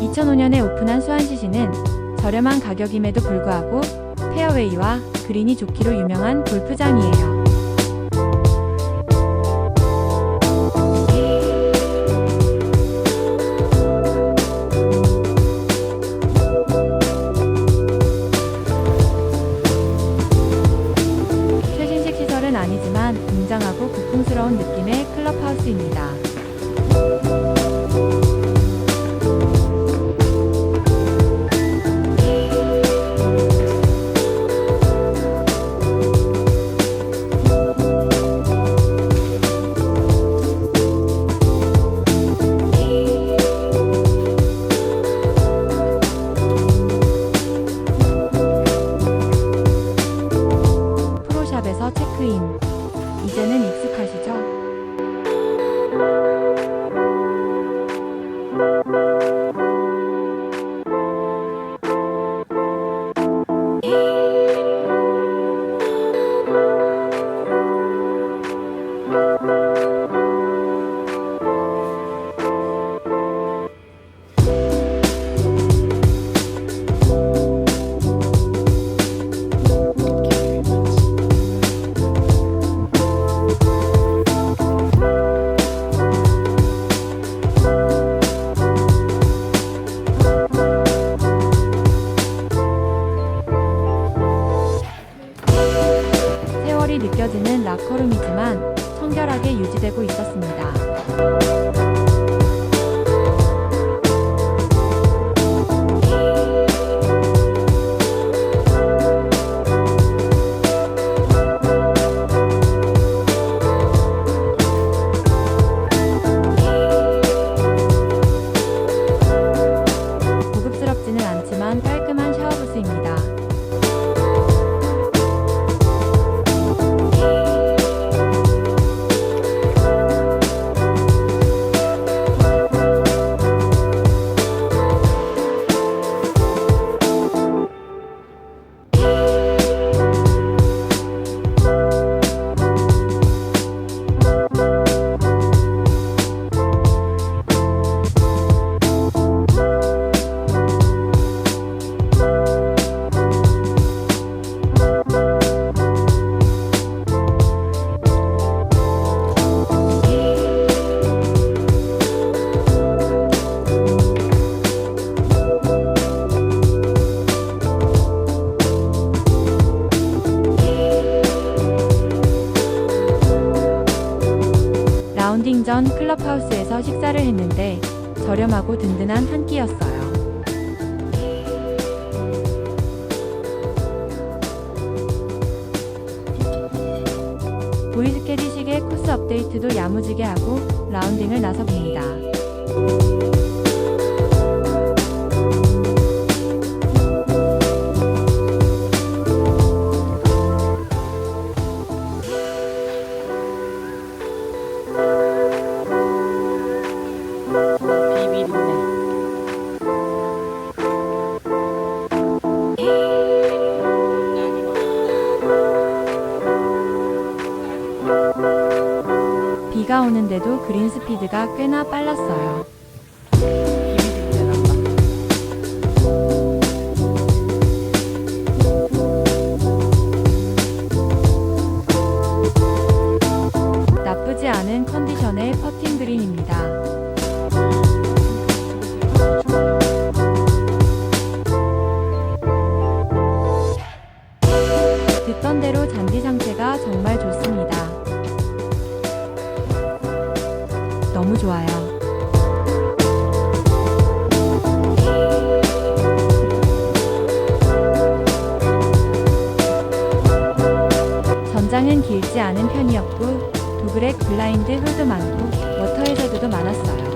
2005년에 오픈한 수완시시는 저렴한 가격임에도 불구하고 페어웨이와 그린이 좋기로 유명한 골프장이에요. 최신식 시설은 아니지만 웅장하고 고풍스러운 느낌의 클럽하우스입니다. 세 청결하게 유지되고 있었습니다. 고급스럽지는 않지만 깔끔 전 클럽하우스에서 식사를 했는데 저렴하고 든든한 한 끼였어요. 보이스캐디식의 코스 업데이트도 야무지게 하고 라운딩을 나서봅니다. 비가 오는데도 그린 스피드가 꽤나 빨랐어요. 전장은 길지 않은 편이었고 도그렉 블라인드 홀도 많고 워터 해저드도 많았어요.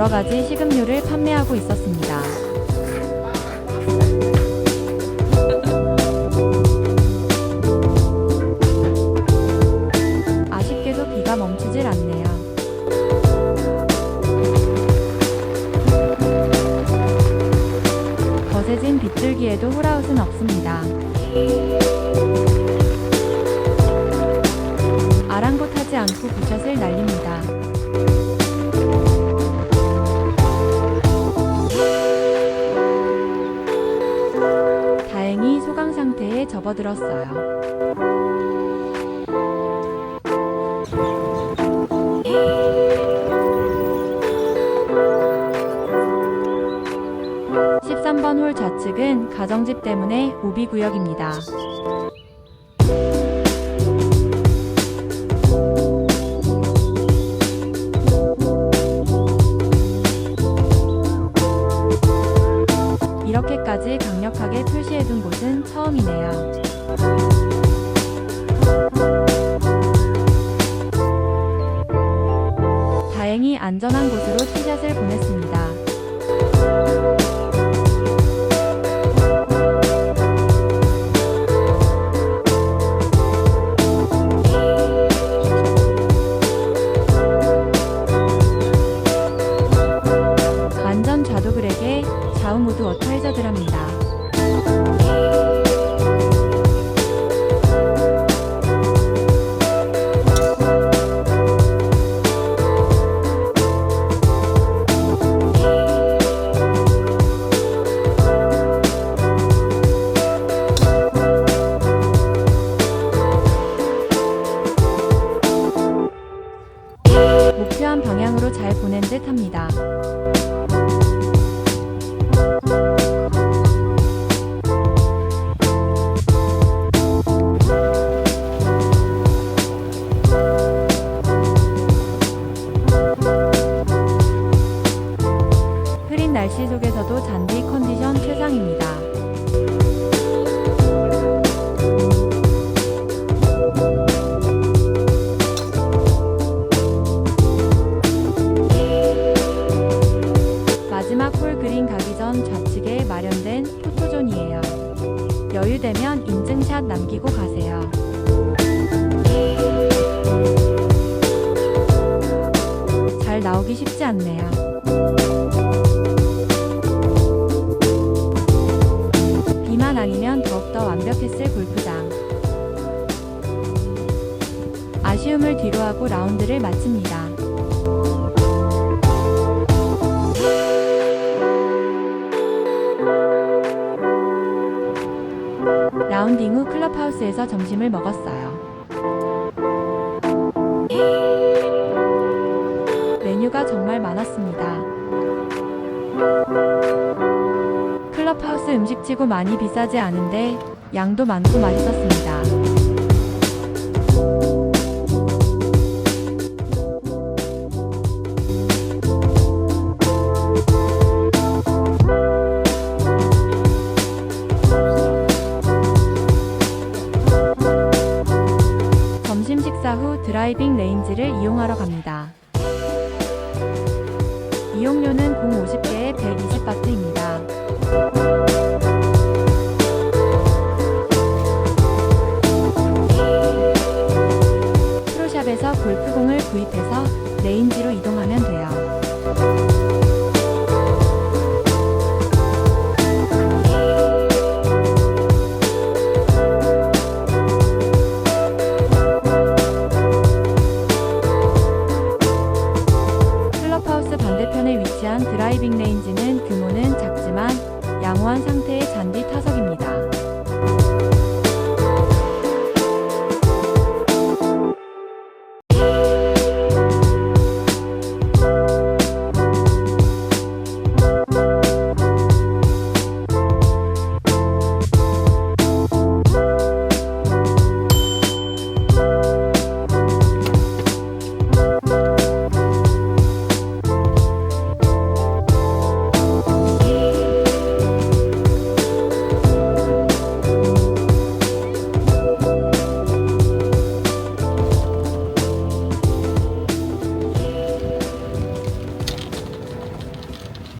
여러 가지 식음료를 판매하고 있었습니다. 아쉽게도 비가 멈추질 않네요. 거세진 빗줄기에도 홀아웃은 없습니다. 아랑곳하지 않고 부샷을 날립니다. 접어들었어요. (13번) 홀 좌측은 가정집 때문에 오비 구역입니다. 이렇게까지 강력하게 표시해둔 곳은 처음이네요. 다행히 안전한 곳으로 티샷을 보냈습니다. 잘 나오기 쉽지 않네요. 비만 아니면 더욱더 완벽했을 골프장. 아쉬움을 뒤로하고 라운드를 마칩니다. 라운딩 후 클럽하우스에서 점심을 먹었어요. 정말 많았습니다. 클럽하우스 음식치고 많이 비싸지 않은데 양도 많고 맛있었습니다. 드라이빙 레인지를 이용하러 갑니다. 이용료는 공 50개에 120바트